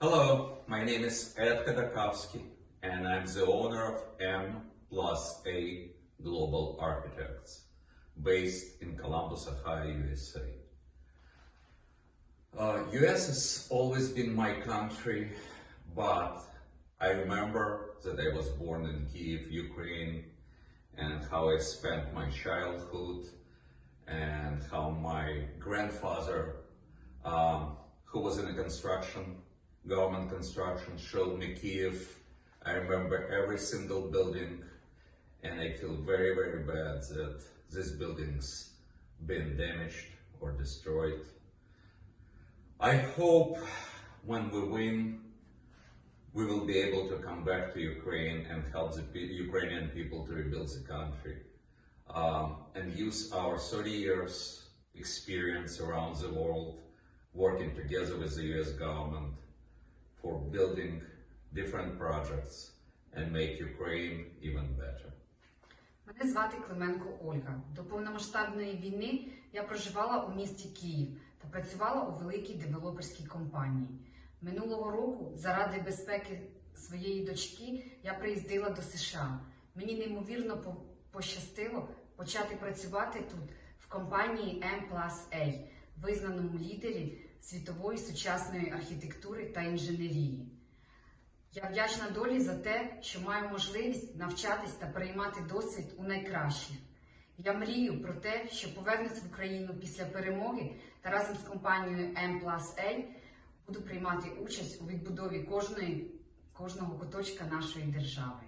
Hello, my name is Ed Kadakovsky, and I'm the owner of M plus A Global Architects, based in Columbus, Ohio, USA. Uh, US has always been my country, but I remember that I was born in Kiev, Ukraine, and how I spent my childhood, and how my grandfather, um, who was in a construction, government construction, showed me Kiev. I remember every single building, and I feel very, very bad that these buildings been damaged or destroyed. I hope when we win, we will be able to come back to Ukraine and help the Ukrainian people to rebuild the country um, and use our 30 years experience around the world working together with the US government for building different projects and make Ukraine even better. Мене звати Клименко Ольга. До повномасштабної війни я проживала у місті Київ та працювала у великій девелоперській компанії. Минулого року, заради безпеки своєї дочки, я приїздила до США. Мені неймовірно пощастило почати працювати тут в компанії M A, визнаному лідері світової сучасної архітектури та інженерії. Я вдячна долі за те, що маю можливість навчатись та переймати досвід у найкращих. Я мрію про те, що повернусь в Україну після перемоги та разом з компанією M A буду приймати участь у відбудові кожної, кожного куточка нашої держави.